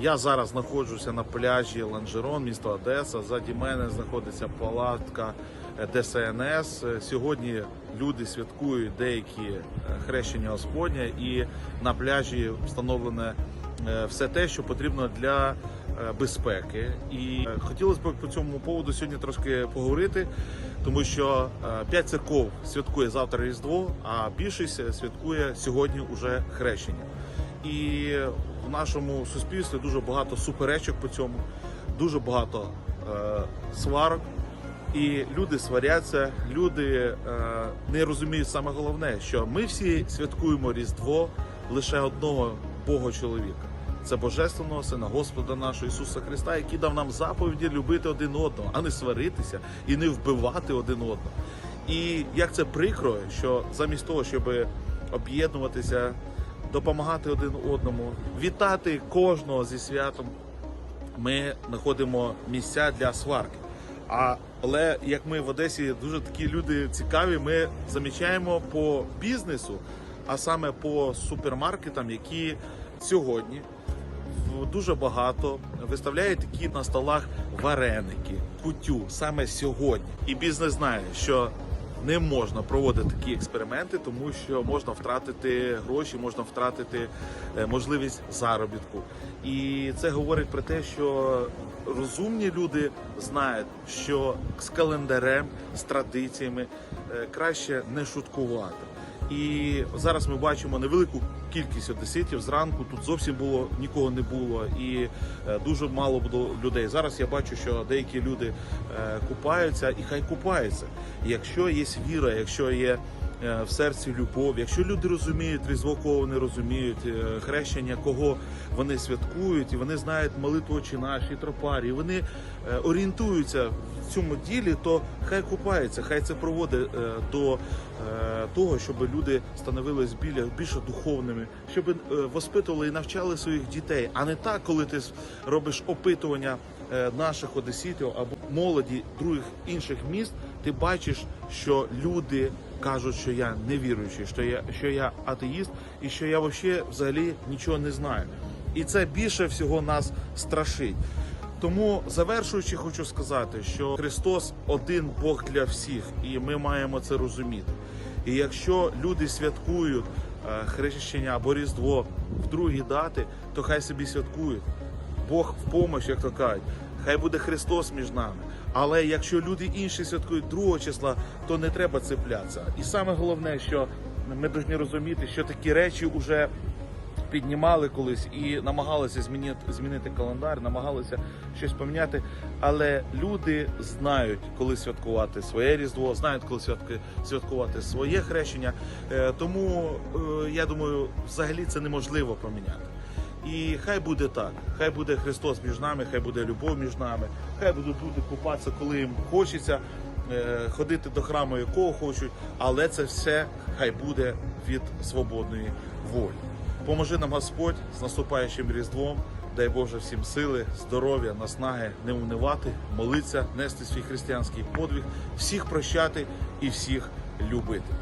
Я зараз знаходжуся на пляжі Ланжерон, місто Одеса. Ззаді мене знаходиться палатка е, ДСНС. Е, Сьогодні люди святкують деякі е, хрещення Господня, і на пляжі встановлене все те, що потрібно для безпеки. І хотілося б по цьому поводу сьогодні трошки поговорити, тому що п'ять церков святкує завтра Різдво, а більшість святкує сьогодні уже хрещення. І в нашому суспільстві дуже багато суперечок по цьому, дуже багато е, сварок. І люди сваряться, люди е, не розуміють саме головне, що ми всі святкуємо Різдво лише одного Бога чоловіка. Це Божественного Сина Господа нашого Ісуса Христа, який дав нам заповіді любити один одного, а не сваритися і не вбивати один одного. І як це прикро, що замість того, щоб об'єднуватися, допомагати один одному, вітати кожного зі святом, ми знаходимо місця для сварки. Але як ми в Одесі дуже такі люди цікаві, ми замічаємо по бізнесу, а саме по супермаркетам, які сьогодні дуже багато виставляють такі на столах вареники, кутю саме сьогодні. І бізнес знає, що не можна проводити такі експерименти, тому що можна втратити гроші, можна втратити е, можливість заробітку. І це говорить про те, що розумні люди знають, що з календарем, з традиціями е, краще не шуткувати. І зараз ми бачимо невелику кількість одеситів. Зранку тут зовсім було нікого не було, і е, дуже мало було людей. Зараз я бачу, що деякі люди е, купаються, і хай купаються. Якщо є віра, якщо є в серці любов, якщо люди розуміють різдво, кого вони розуміють, е, хрещення, кого вони святкують, і вони знають молитву «Отче наш» і тропарі, вони е, орієнтуються в цьому ділі, то хай купаються, хай це проводить е, до е, того, щоб люди становились біля більше духовними, щоб е, воспитували і навчали своїх дітей, а не так, коли ти робиш опитування е, наших одеситів або молоді других інших міст, ти бачиш, що люди кажуть, що я невіруючий, що я що я атеїст, і що я взагалі взагалі нічого не знаю. І це більше всього нас страшить. Тому завершуючи, хочу сказати, що Христос один Бог для всіх, і ми маємо це розуміти. І якщо люди святкують е, хрещення або Різдво в другі дати, то хай собі святкують. Бог в помощь, як то кажуть. Хай буде Христос між нами. Але якщо люди інші святкують 2 числа, то не треба цеплятися. І саме головне, що ми повинні розуміти, що такі речі вже піднімали колись і намагалися змінити, змінити календар, намагалися щось поміняти. Але люди знають, коли святкувати своє різдво, знають, коли святки, святкувати своє хрещення. Е, тому е, я думаю, взагалі це неможливо поміняти. І хай буде так, хай буде Христос між нами, хай буде любов між нами, хай будуть люди купатися, коли їм хочеться, е, ходити до храму, якого хочуть, але це все хай буде від свободної волі. Поможи нам Господь з наступаючим Різдвом. Дай Боже всім сили, здоров'я, наснаги, не унивати, молитися, нести свій християнський подвиг, всіх прощати і всіх любити.